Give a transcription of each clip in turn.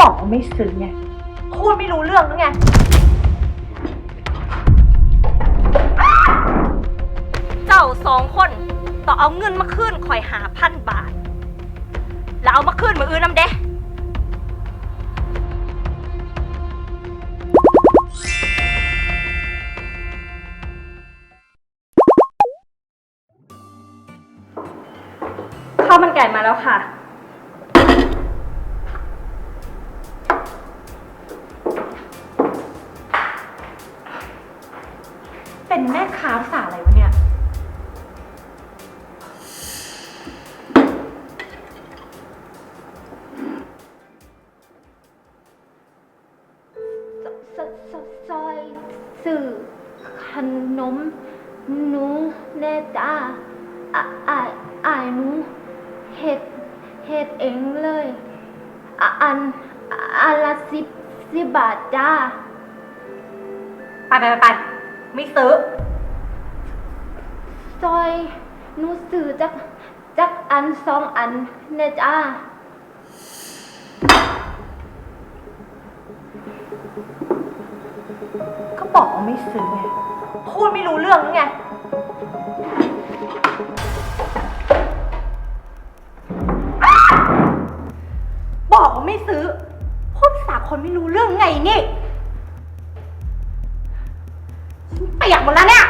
บอกว่าไม่ซื้อไงพูดไม่รู้เรื่องหรือไง เจ้าสองคนต้องเอาเงินมาคืนคอยหาพันบาท แล้วเอามาคืนมืออื่นนำเด้ข้าวมันไก่มาแล้วค่ะ ซซซซอยสื่อขนมหนูแน่จ้าอะอายอายหนูเฮ็ดเฮ็ดเองเลยอะอันอันละสิบสิบบาทจ้า ไปไปไปไปไม่ซื้อ ซอยหนูสื่อจักจักอันสองอันแน่จ้า ก็บอกว่าไม่ซื้อไง พูดไม่รู้เรื่องหรือไง บอกว่าไม่ซื้อ พูดภาษาคนไม่รู้เรื่องไงนี่ฉันเปียกหมดแล้วเนี่ย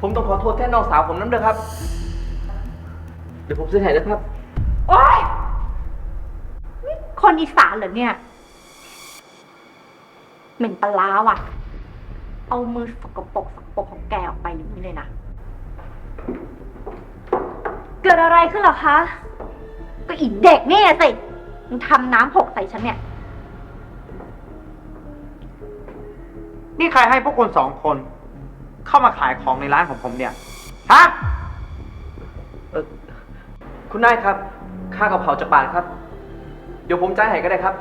ผมต้องขอโทษแทนน้องสาวผมน้ำเด้อครับ เดี๋ยวผมซื้อให้นะครับ โอ๊ยนี่คนอีสานเหรอเนี่ย เหม็นปลาร้าว่ะ เอามือสกปรกสกปรกของแกออกไปอย่างนี้เลยนะ เกิดอะไรขึ้นเหรอคะ ก็อีเด็กนี่สิมันทำน้ำหกใส่ฉันเนี่ย นี่ใครให้พวกคุณสองคน เข้ามาขายของในร้านของผมเนี่ย ฮะเออคุณนายครับ ค่ากะเพราจากบาทครับ เดี๋ยวผมจ่ายให้ก็ได้ครับ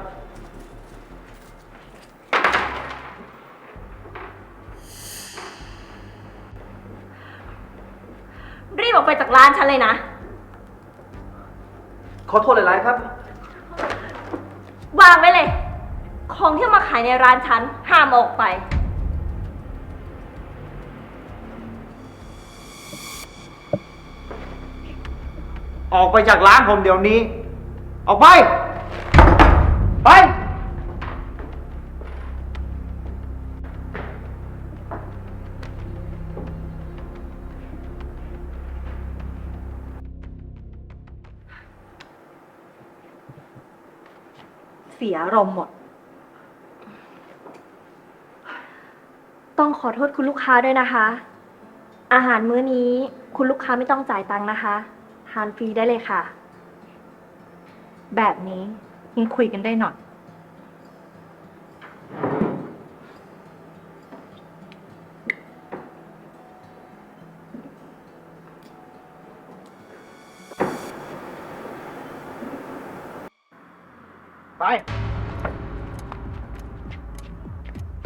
รีบออกไปจากร้านฉันเลยนะ ขอโทษหลายๆครับ วางไว้เลย ของที่เอามาขายในร้านฉันห้ามเอาออกไป ออกไปจากร้านผมเดี๋ยวนี้ ออกไปไป เสียอารมณ์หมด ต้องขอโทษคุณลูกค้าด้วยนะคะ อาหารมื้อนี้คุณลูกค้าไม่ต้องจ่ายตังค์นะคะทานฟรีได้เลยค่ะ แบบนี้ยังคุยกันได้หน่อย ไป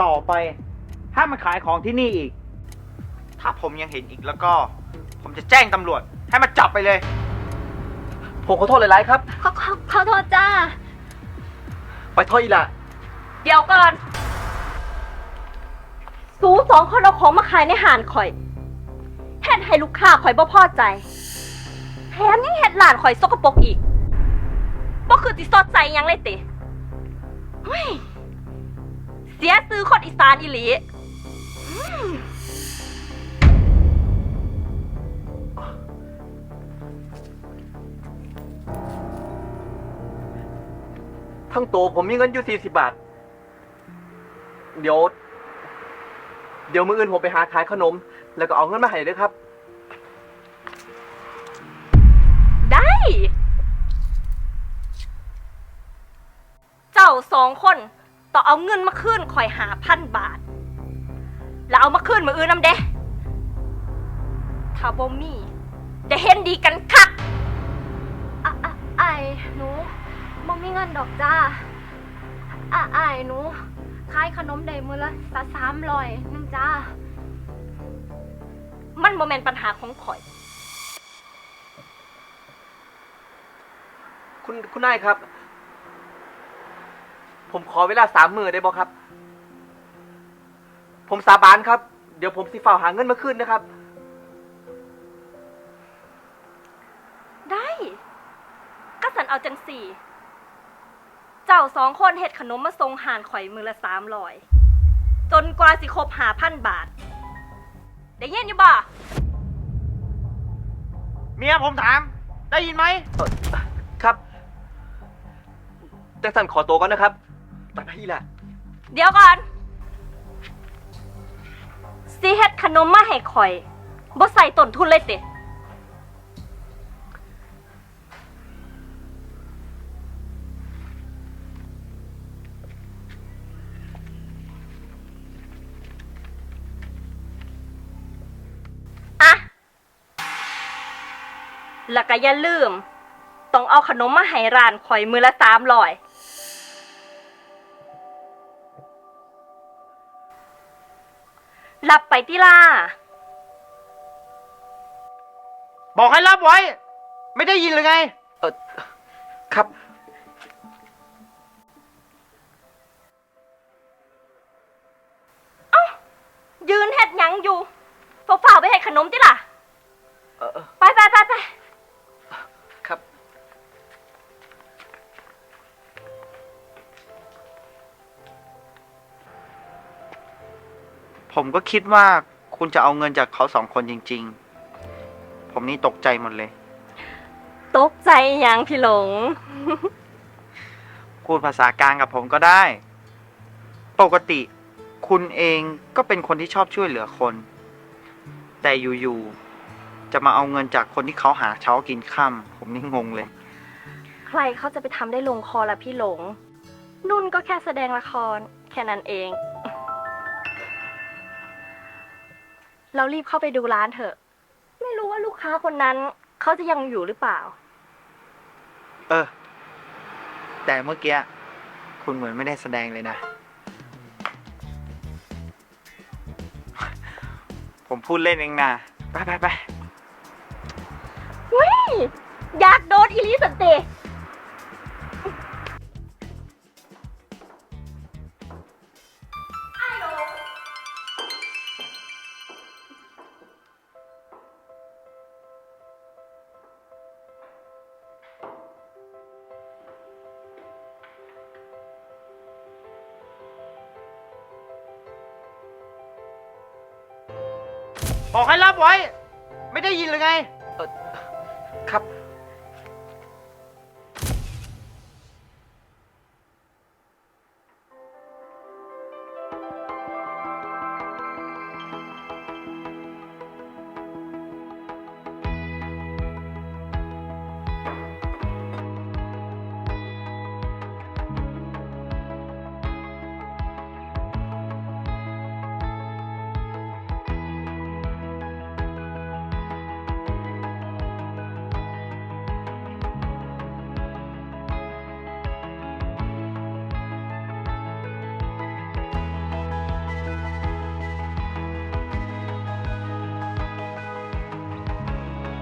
ต่อไปถ้ามมาขายของที่นี่อีก ถ้าผมยังเห็นอีกแล้วก็ ผมจะแจ้งตำรวจ ให้มาจับไปเลย ผมขอโทษหลายๆครับ ขอขอขอโทษจ้า ไปโทษอีหละเดี๋ยวก่อน สูสองคนเอาของมาขายในหานข่อยเฮ็ดให้ลูกค้าข่อยบ่พอใจ แถมยังเฮ็ดหลานข่อยสกปรกอีก บ่คือติสอดใจหยังเลยติเฮ้ยเสียซื้อคนอีสานอีหลีทั้งตัวผมมีเงินอยู่ 40 บาท เดี๋ยว เดี๋ยวมืออื่นผมไปหาขายขนม แล้วก็เอาเงินมาให้ด้วยครับ จ้าสองคนต้องเอาเงินมาคืนข่อยหาพันบาท แล้วเอามาคืนมืออื่นนำเด้ถ้าบ่มีจะเห็นดีกันคักอะอะอายหนูบ่มีเงินดอกจ้าอะอายหนูขายขนมได้มื้อละสะสามร้อยนึงจ้า มันโมเมนปัญหาของข่อย คุณคุณนายครับ ผมขอเวลาสามมือได้บ่ครับ ผมสาบานครับ เดี๋ยวผมสิฝ่าหาเงินมาคืนนะครับ ได้ก็สันเอาจังสี่ เจ้าสองคนเฮ็ดขนมมาทรงหานข่อยมือละสามร้อย จนกว่าสิครบหาพันบาท ได้ยินอยู่บ่ เมียผมถาม ได้ยินไหมเอ่อครับแต่สันขอตัวก่อนนะครับ ไปไปอีแหละเดี๋ยวก่อนสิเฮ็ดขนมมาให้ข่อยบ่ใส่ต้นทุนเลยติอะแล้วก็อย่าลืม ต้องเอาขนมมาให้ร้านข่อยมือละสามร้อย รับไปติล่า บอกให้รับไว้ ไม่ได้ยินเลยไง เออครับยืนเฮ็ดหยังอยู่ฝ่าๆไปเฮ็ดขนมติล่ะเออเออ ไปไปไปไปครับ ผมก็คิดว่าคุณจะเอาเงินจากเขาสองคนจริง ๆ ผมนี่ตกใจหมดเลย ตกใจหยังพี่หลง พูดภาษากลางกับผมก็ได้ ปกติคุณเองก็เป็นคนที่ชอบช่วยเหลือคน แต่อยู่ๆจะมาเอาเงินจากคนที่เขาหาเช้ากินค่ำผมนี่งงเลย ใครเขาจะไปทำได้ลงคอละพี่หลง นุ่นก็แค่แสดงละคร แค่นั้นเอง เรารีบเข้าไปดูร้านเถอะ ไม่รู้ว่าลูกค้าคนนั้น เขาจะยังอยู่หรือเปล่า เออ แต่เมื่อกี้ คุณเหมือนไม่ได้แสดงเลยนะ ผมพูดเล่นเองนะ ไปไปไปวิอยากโดนอีลิสันเต บอกให้รับไว้ ไม่ได้ยินเลยไง